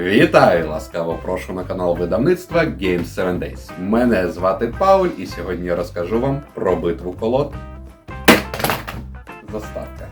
Вітаю! Ласкаво прошу на канал видавництва Games 7 Days. Мене звати Пауль, і сьогодні я розкажу вам про битву колод. Заставка.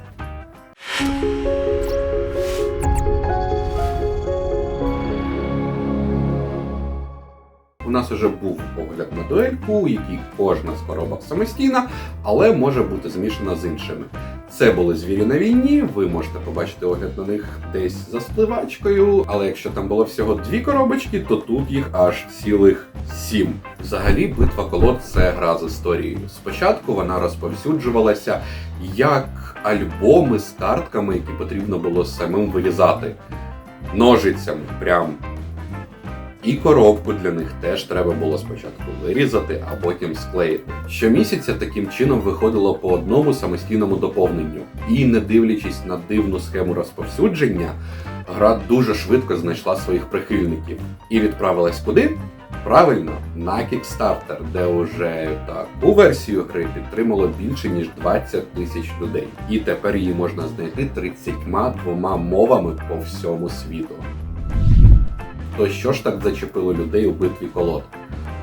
У нас уже був погляд на дуельку, у якій кожна з коробок самостійна, але може бути змішана з іншими. Це були звірі на війні. Ви можете побачити огляд на них десь за спливачкою. Але якщо там було всього дві коробочки, то тут їх аж цілих сім. Взагалі, битва колод це гра з історією. Спочатку вона розповсюджувалася як альбоми з картками, які потрібно було самим вирізати ножицями. Прям і коробку для них теж треба було спочатку вирізати, а потім склеїти. Щомісяця таким чином виходило по одному самостійному доповненню. І не дивлячись на дивну схему розповсюдження, гра дуже швидко знайшла своїх прихильників і відправилась куди? Правильно, на Kickstarter, де уже таку версію гри підтримало більше ніж 20 тисяч людей. І тепер її можна знайти 32 мовами по всьому світу. То що ж так зачепило людей у битві колод?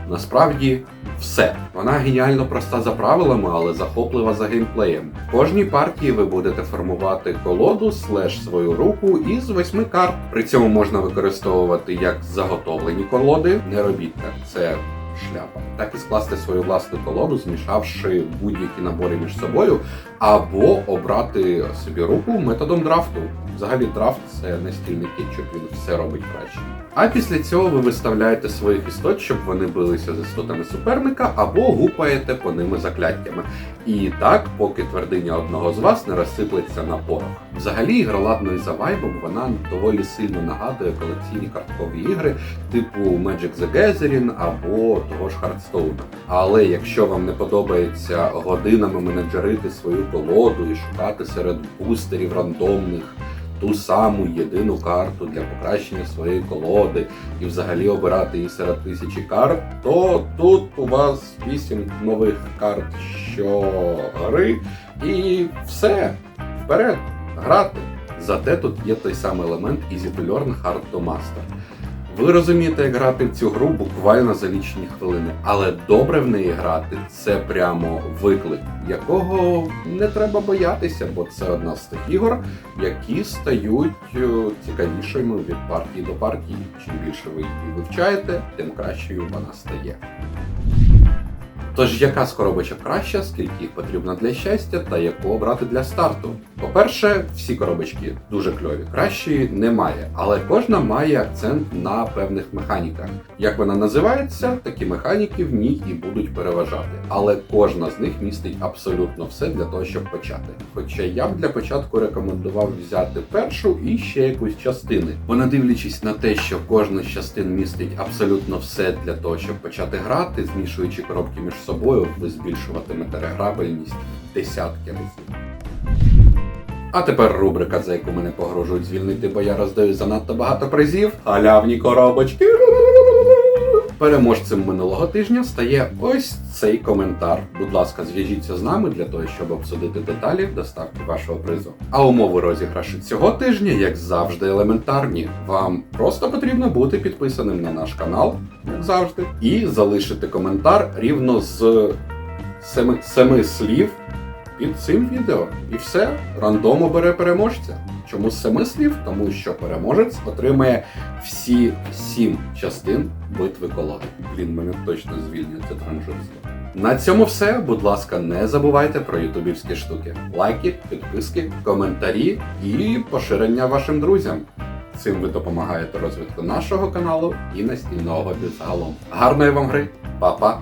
Насправді все. Вона геніально проста за правилами, але захоплива за геймплеєм. В кожній партії ви будете формувати колоду слеш свою руку із восьми карт. При цьому можна використовувати як заготовлені колоди. Не робіть так, це шляпа. Так і скласти свою власну колоду, змішавши будь-які набори між собою, або обрати собі руку методом драфту. Взагалі, драфт це настільний кетчуп, він все робить краще. А після цього ви виставляєте своїх істот, щоб вони билися з істотами суперника, або гупаєте по ними закляттями. І так, поки твердиня одного з вас не розсиплеться на порох. Взагалі, ігроладною за вайбом вона доволі сильно нагадує колекційні карткові ігри, типу Magic the Gathering або того ж Hearthstone. Але якщо вам не подобається годинами менеджерити свою колоду і шукати серед бустерів рандомних ту саму єдину карту для покращення своєї колоди і взагалі обирати її серед тисячі карт, то тут у вас 8 нових карт щогри і все, вперед, грати. Зате тут є той самий елемент Easy to Learn, Hard to Master. Ви розумієте, як грати в цю гру буквально за лічені хвилини, але добре в неї грати це прямо виклик, якого не треба боятися, бо це одна з тих ігор, які стають е, цікавішими від партії до партії. Чим більше ви її вивчаєте, тим кращою вона стає. Тож, яка з коробочок краща, скільки їх потрібно для щастя, та яку обрати для старту? По-перше, всі коробочки дуже кльові. Кращої немає, але кожна має акцент на певних механіках. Як вона називається, такі механіки в ній і будуть переважати. Але кожна з них містить абсолютно все для того, щоб почати. Хоча я б для початку рекомендував взяти першу і ще якусь частини. Бо не дивлячись на те, що кожна з частин містить абсолютно все для того, щоб почати грати, змішуючи коробки між собою, ви збільшуватимете реграбельність десятки разів. А тепер рубрика, за яку мене погрожують звільнити, бо я роздаю занадто багато призів. Халявні коробочки. Переможцем минулого тижня стає ось цей коментар. Будь ласка, зв'яжіться з нами для того, щоб обсудити деталі доставки вашого призу. А умови розіграшу цього тижня, як завжди, елементарні. Вам просто потрібно бути підписаним на наш канал, як завжди, і залишити коментар рівно з семи, семи слів під цим відео. І все, рандом обере переможця. Чому з семи? Тому що переможець отримає всі сім частин битви колоди. Блін, мене точно звільнює це транжирство. На цьому все. Будь ласка, не забувайте про ютубівські штуки. Лайки, підписки, коментарі і поширення вашим друзям. Цим ви допомагаєте розвитку нашого каналу і настільного загалом. Гарної вам гри, Па-па!